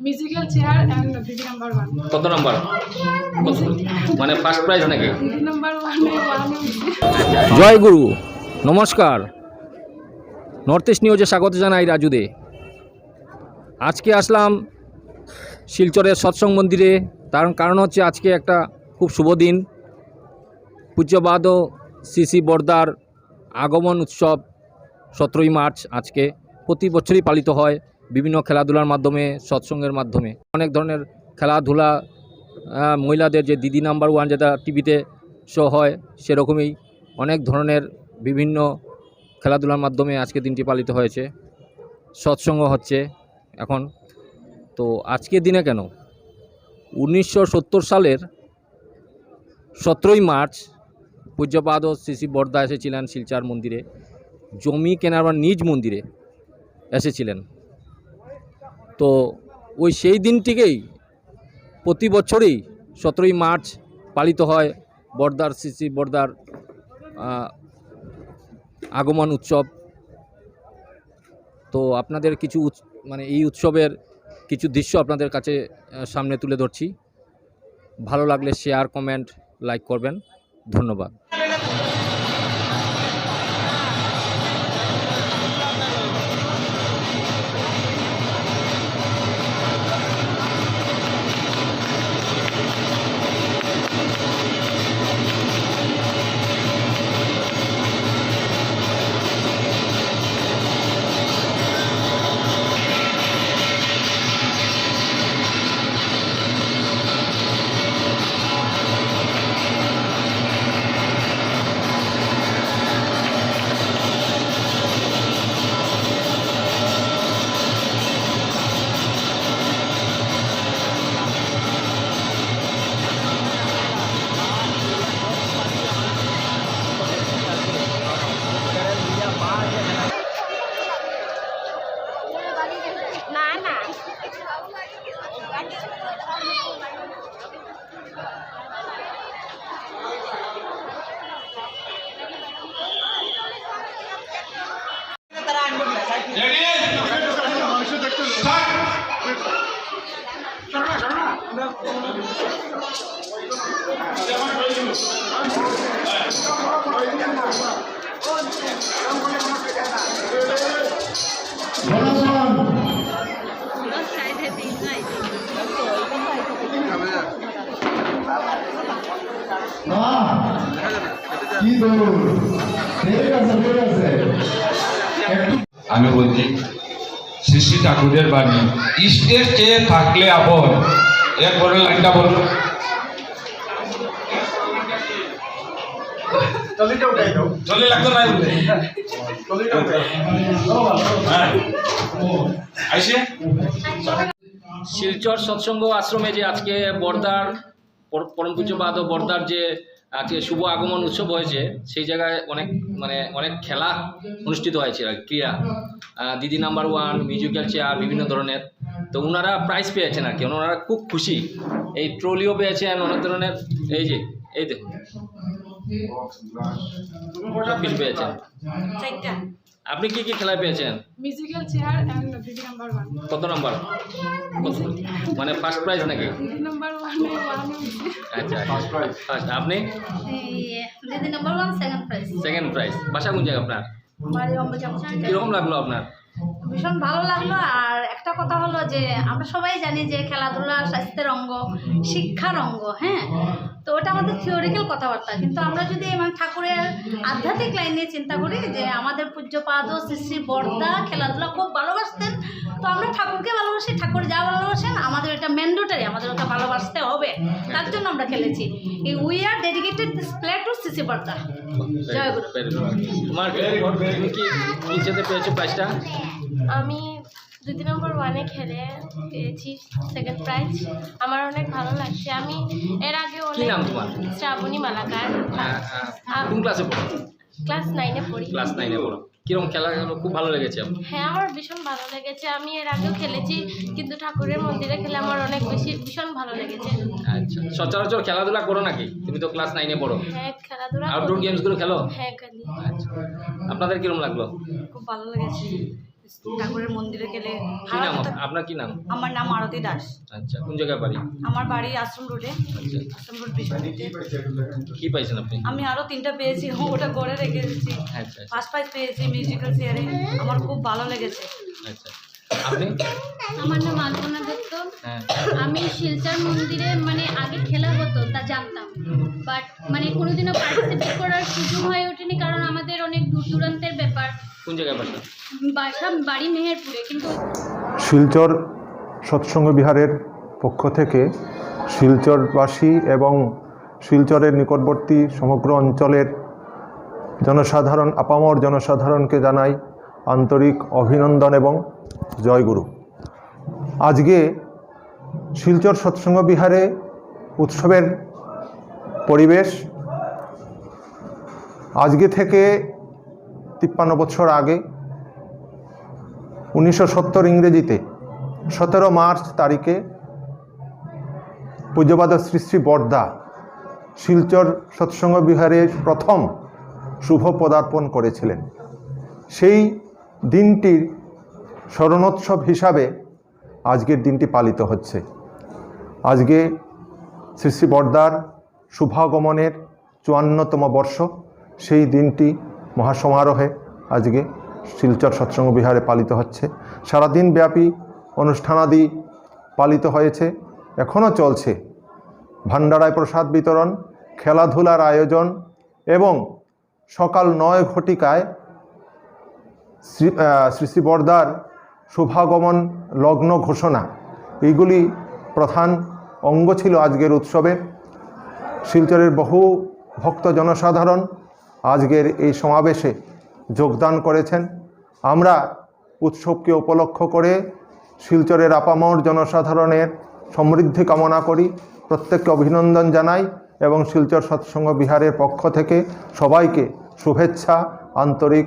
Musical chair দিদি number one কত number মানে ফার্স্ট প্রাইজ নাকি? নাম্বার ওয়ানে জয় গুরু নমস্কার। নর্থ ইস্ট নিউজে স্বাগত জানাই রাজুদে। আজকে আসলাম শিলচরের সৎসং মন্দিরে। তার কারণ হচ্ছে আজকে একটা খুব শুভ দিন। পূজ্যবাদ শ্রী বর্দার আগমন উৎসব সতেরোই মার্চ আজকে প্রতি বছরই পালিত হয়। বিভিন্ন খেলাধুলার মাধ্যমে, সৎসঙ্গের মাধ্যমে। অনেক ধরনের খেলাধুলা মহিলাদের যে দিদি নাম্বার ওয়ান যেটা টিভিতে শো হয়, সেরকমই অনেক ধরনের বিভিন্ন খেলাধুলার মাধ্যমে আজকে দিনটি পালিত হয়েছে। সৎসঙ্গ হচ্ছে এখন। তো আজকের দিনে কেন? উনিশশো সত্তর সালের সতেরোই মার্চ পূজ্যপাদ শ্রী বর্দা এসেছিলেন শিলচার মন্দিরে। জমি কেনার নিজ মন্দিরে এসেছিলেন। তো ওই সেই দিনটিকেই প্রতি বছরই সতেরোই মার্চ পালিত হয় বর্দার শ্রী বর্দার আগমন উৎসব। তো আপনাদের কিছু মানে এই উৎসবের কিছু দৃশ্য আপনাদের কাছে সামনে তুলে ধরছি। ভালো লাগলে শেয়ার কমেন্ট লাইক করবেন। ধন্যবাদ। আমি বলছি শ্রী শ্রী ঠাকুরের বাণী ইষ্টের চেয়ে থাকলে আপন। এরপরে লাইনটা বলুন। চলে লাগতো নাই বলে হ্যাঁ। শিলচর সৎসঙ্গ আশ্রমে যে আজকে বর্দার পর- পরম পূজ্যপাদ ও বর্দার যে আজকে শুভ আগমন উৎসব হয়েছে সেই জায়গায় অনেক মানে অনেক খেলা অনুষ্ঠিত হয়েছে আর ক্রীড়া। দিদি নাম্বার ওয়ান মিউজিক্যাল চেয়ার বিভিন্ন ধরনের। তো ওনারা প্রাইজ পেয়েছেন আর কি ওনারা খুব খুশি। এই ট্রলিও পেয়েছেন অনেক ধরনের। এই যে এই দেখুন। সব কিছু পেয়েছেন। চারটা। আপনি কি কি খেলায় পেয়েছেন? মিউজিক্যাল চেয়ার এন্ড দিদি নাম্বার 1 কত নাম্বার কত? মানে ফার্স্ট প্রাইজ নাকি? নাম্বার 1 আচ্ছা ফার্স্ট আপনি? দিদি number 1 second prize second prize বাসা কোন জায়গা আপনার? কীরকম লাগল আপনার? ভীষণ ভালো লাগল। আর একটা কথা হলো যে, আমরা সবাই জানি যে খেলাধুলা স্বাস্থ্যের অঙ্গ, শিক্ষার অঙ্গ হ্যাঁ? তো ওটা আমাদের থিওরিক্যাল কথাবার্তা। কিন্তু আমরা যদি মানে ঠাকুরের আধ্যাত্মিক লাইন নিয়ে চিন্তা করি যে আমাদের পূজ্যপাদ শ্রী শ্রী বর্দা খেলাধুলা খুব ভালোবাসতেন তো আমরা ঠাকুরকে ভালোবাসি ঠাকুর যা ভালোবাসেন আমাদের এটা ম্যান্ডেটারি আমাদের ওটা ভালোবাসতে হবে। তার জন্য আমরা খেলেছি। We are dedicated this play to Shri Barda Joy Guru. তোমার কি পেয়েছ প্রাইজটা আমি দুই নম্বর ওয়ানে খেলে পেয়েছি সেকেন্ড প্রাইজ আমার অনেক ভালো লাগছে। আমি এর আগে অনেক শ্রাবণী মালাকার। কোন ক্লাসে পড়ো? ক্লাস নাইনে পড়ি। ক্লাস নাইনে পড়ো। কীরকম খেলা খুব ভালো লেগেছে হ্যাঁ আমার ভীষণ ভালো লেগেছে। আমি এর আগেও খেলেছি কিন্তু ঠাকুরের মন্দিরে খেলে আমার অনেক বেশি ভীষণ ভালো লেগেছে। আচ্ছা। সচরাচর খেলাধুলা করো নাকি? তুমি তো ক্লাস নাইনে পড়ো। হ্যাঁ খেলাধুলা আউটডোর গেমসগুলো খেলো? হ্যাঁ খেলি। আচ্ছা। আপনাদের কীরকম লাগল? খুব ভালো লেগেছে। ঠাকুরের মন্দিরে গেলে কি নাম আপনার কি নাম? আমার নাম আরতি দাস। আচ্ছা কোন জায়গায় বাড়ি? আমার বাড়ি আশ্রম রোডে। আচ্ছা। আশ্রম রোড বিশ্বজিতে কি পাইছেন আপনি? আমি আরও তিনটা পেয়েছি ওটা করে রেখে এসেছি আচ্ছা আচ্ছা। ফার্স্ট প্রাইজ পেয়েছি মিউজিক্যাল চেয়ারে আমার খুব ভালো লেগেছে। আচ্ছা। আপনি? আমার নাম আলপনা দত্ত। হ্যাঁ। আমি শিলচর মন্দিরে মানে আগে খেলা হতো তা জানতাম। বাট মানে কোনোদিনও পার্টিসিপেট করার সুযোগ হয়ে ওঠেনি কারণ আমাদের অনেক দূর দূরান্তের ব্যাপার। কোন জায়গায় বাসা? বাসা বাড়ি মেহেরপুরে কিন্তু শিলচর সৎসঙ্গ বিহারের পক্ষ থেকে শিলচরবাসী এবং শিলচরের নিকটবর্তী সমগ্র অঞ্চলের জনসাধারণ আপামর জনসাধারণকে জানাই আন্তরিক অভিনন্দন এবং জয়গুরু আজকে শিলচর সৎসঙ্গ বিহারে উৎসবের পরিবেশ। আজকে থেকে তিপ্পান্ন বছর আগে উনিশশো সত্তর ইংরেজিতে সতেরো মার্চ তারিখে পূজ্যপাদ শ্রী শ্রী বর্দা শিলচর সৎসঙ্গ বিহারের প্রথম শুভ পদার্পণ করেছিলেন। সেই দিনটির স্মরণোৎসব হিসাবে আজকের দিনটি পালিত হচ্ছে। আজকে শ্রী শ্রী বর্দার শুভাগমনের চুয়ান্নতম বর্ষ, সেই দিনটি মহাসমারোহে আজকে শিলচর সৎসঙ্গ বিহারে পালিত হচ্ছে। সারাদিন ব্যাপী অনুষ্ঠানাদি পালিত হয়েছে, এখনও চলছে। ভান্ডারায় প্রসাদ বিতরণ, খেলাধুলার আয়োজন এবং সকাল নয় ঘটিকায় শ্রী শ্রী বর্দার শুভাগমন লগ্ন ঘোষণা। এইগুলি প্রধান অঙ্গ ছিল আজকের উৎসবে। শিলচরের বহু ভক্ত জনসাধারণ আজকের এই সমাবেশে যোগদান করেছেন। আমরা উৎসবকে উপলক্ষ করে শিলচরের আপামর জনসাধারণের সমৃদ্ধি কামনা করি। প্রত্যেককে অভিনন্দন জানাই এবং শিলচর সৎসঙ্গ বিহারের পক্ষ থেকে সবাইকে শুভেচ্ছা, আন্তরিক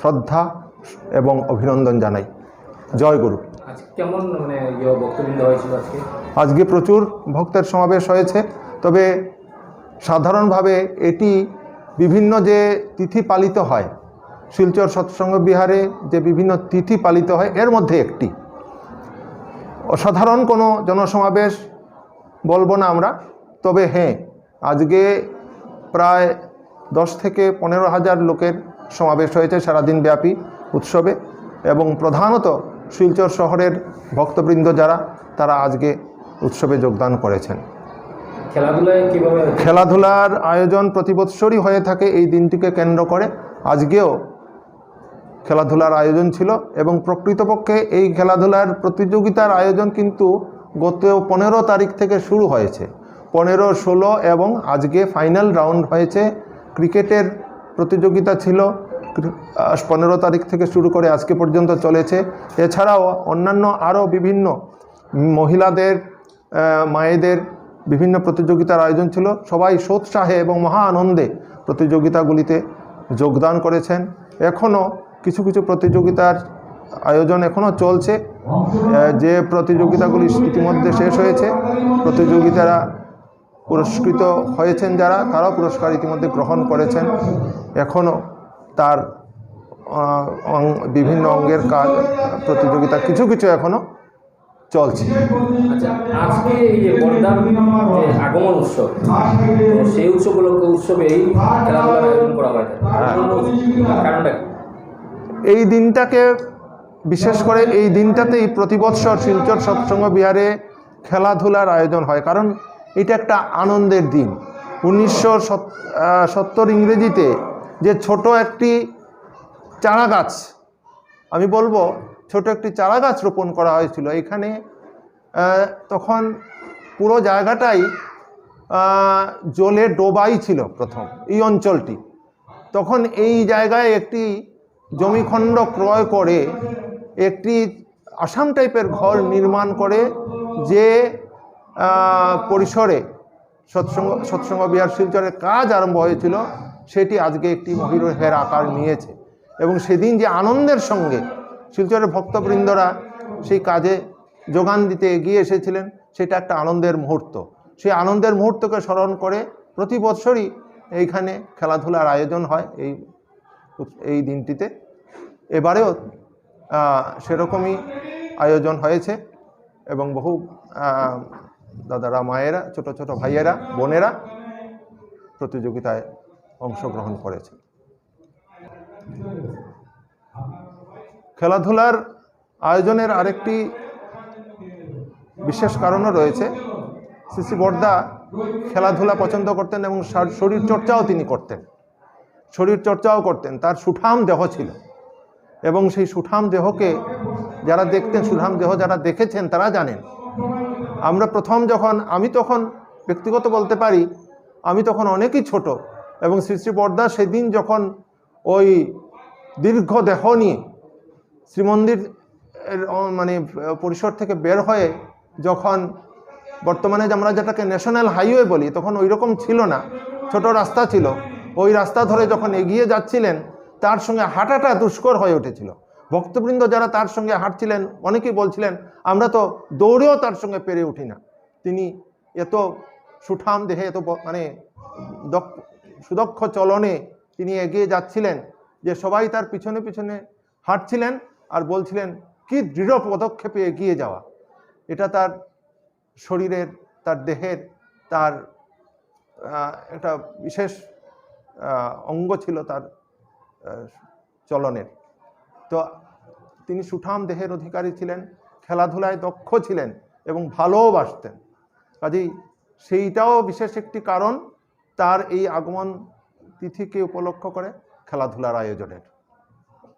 শ্রদ্ধা এবং অভিনন্দন জানাই। জয় গুরু। আজকে মানে ইয়ে আজকে? প্রচুর ভক্তের সমাবেশ হয়েছে তবে সাধারণভাবে এটি বিভিন্ন যে তিথি পালিত হয় শিলচর সৎসঙ্গ বিহারে যে বিভিন্ন তিথি পালিত হয় এর মধ্যে একটি। অসাধারণ কোনো জনসমাবেশ বলব না আমরা তবে হ্যাঁ আজকে প্রায় দশ থেকে পনেরো হাজার লোকের সমাবেশ হয়েছে সারাদিন ব্যাপী উৎসবে এবং প্রধানত শিলচর শহরের ভক্তবৃন্দ যারা তারা আজকে উৎসবে যোগদান করেছেন। খেলাধুলার আয়োজন প্রতি বৎসরই হয়ে থাকে এই দিনটিকে কেন্দ্র করে। আজকেও খেলাধুলার আয়োজন ছিল এবং প্রকৃতপক্ষে এই খেলাধুলার প্রতিযোগিতার আয়োজন কিন্তু গত পনেরো তারিখ থেকে শুরু হয়েছে। পনেরো ষোলো এবং আজকে ফাইনাল রাউন্ড হয়েছে। ক্রিকেটের প্রতিযোগিতা ছিল পনেরো তারিখ থেকে শুরু করে আজকে পর্যন্ত চলেছে। এছাড়াও অন্যান্য আরও বিভিন্ন মহিলাদের মায়েদের বিভিন্ন প্রতিযোগিতার আয়োজন ছিল। সবাই সোৎসাহে এবং মহা আনন্দে প্রতিযোগিতাগুলিতে যোগদান করেছেন। এখনও কিছু কিছু প্রতিযোগিতার আয়োজন এখনও চলছে। যে প্রতিযোগিতাগুলি ইতিমধ্যে শেষ হয়েছে, প্রতিযোগিতারা পুরস্কৃত হয়েছেন যারা, তারাও পুরস্কার ইতিমধ্যে গ্রহণ করেছেন। এখনও তার বিভিন্ন অঙ্গের কাজ প্রতিযোগিতা কিছু কিছু এখনও চলছে। আচ্ছা আজকে এই যে বর্দার আগমন উৎসব সেই উৎসব উৎসবে এই খেলাধুলার আয়োজন করা হয় কারণটা এই দিনটাকে বিশেষ করে এই দিনটাতেই প্রতি বৎসর শিলচর সৎসঙ্গ বিহারে খেলাধুলার আয়োজন হয় কারণ এটা একটা আনন্দের দিন। উনিশশো সত্তর ইংরেজিতে যে ছোট একটি চারা গাছ, আমি বলব ছোট একটি চারা গাছ রোপণ করা হয়েছিল। এখানে তখন পুরো জায়গাটাই জলে ডোবাই ছিল প্রথম, এই অঞ্চলটি। তখন এই জায়গায় একটি জমিখণ্ড ক্রয় করে, একটি আসাম টাইপের ঘর নির্মাণ করে, যে পরিসরে সৎসঙ্গ সৎসঙ্গ বিহার শিলচরের কাজ আরম্ভ হয়েছিল। সেটি আজকে একটি মহিরহের আকার নিয়েছে। এবং সেদিন যে আনন্দের সঙ্গে শিলচরের ভক্তবৃন্দরা সেই কাজে যোগান দিতে এগিয়ে এসেছিলেন, সেটা একটা আনন্দের মুহূর্ত। সেই আনন্দের মুহূর্তকে স্মরণ করে প্রতি বছরই এইখানে খেলাধুলার আয়োজন হয় এই এই দিনটিতে। এবারেও সেরকমই আয়োজন হয়েছে এবং বহু দাদারা, মায়েরা, ছোট ছোট ভাইয়েরা, বোনেরা প্রতিযোগিতায় অংশগ্রহণ করেছে। খেলাধুলার আয়োজনের আরেকটি বিশেষ কারণও রয়েছে। সিসি বর্দা খেলাধুলা পছন্দ করতেন এবং শার- শরীর চর্চাও তিনি করতেন। শরীর চর্চাও করতেন, তার সুঠাম দেহ ছিল। এবং সেই সুঠাম দেহকে যারা দেখতেন, সুঠাম দেহ যারা দেখেছেন, তারা জানেন। আমরা প্রথম যখন, আমি তখন ব্যক্তিগত বলতে পারি, আমি তখন অনেকই ছোট এবং শ্রী বর্দা সেদিন যখন ওই দীর্ঘ দেহ নিয়ে শ্রীমন্দির মানে পরিসর থেকে বের হয়ে যখন বর্তমানে আমরা যেটাকে ন্যাশনাল হাইওয়ে বলি, তখন ওই রকম ছিল না। ছোট রাস্তা ছিল। ওই রাস্তা ধরে যখন এগিয়ে যাচ্ছিলেন, তার সঙ্গে হাঁটাটা দুষ্কর হয়ে উঠেছিল। ভক্তবৃন্দ যারা তার সঙ্গে হাঁটছিলেন, অনেকেই বলছিলেন, আমরা তো দৌড়েও তার সঙ্গে পেরে উঠি না। তিনি এত সুঠাম দেহে, এত মানে দক্ষ সুদক্ষ চলনে তিনি এগিয়ে যাচ্ছিলেন, যে সবাই তার পিছনে পিছনে হাঁটছিলেন আর বলছিলেন, কি দৃঢ় পদক্ষেপে এগিয়ে যাওয়া? এটা তার শরীরের, তার দেহের, তার একটা বিশেষ অঙ্গ ছিল তার চলনের। তো তিনি সুঠাম দেহের অধিকারী ছিলেন, খেলাধুলায় দক্ষ ছিলেন এবং ভালোবাসতেন কাজেই সেইটাও বিশেষ একটি কারণ তার এই আগমন তিথিকে উপলক্ষ করে খেলাধুলার আয়োজনের।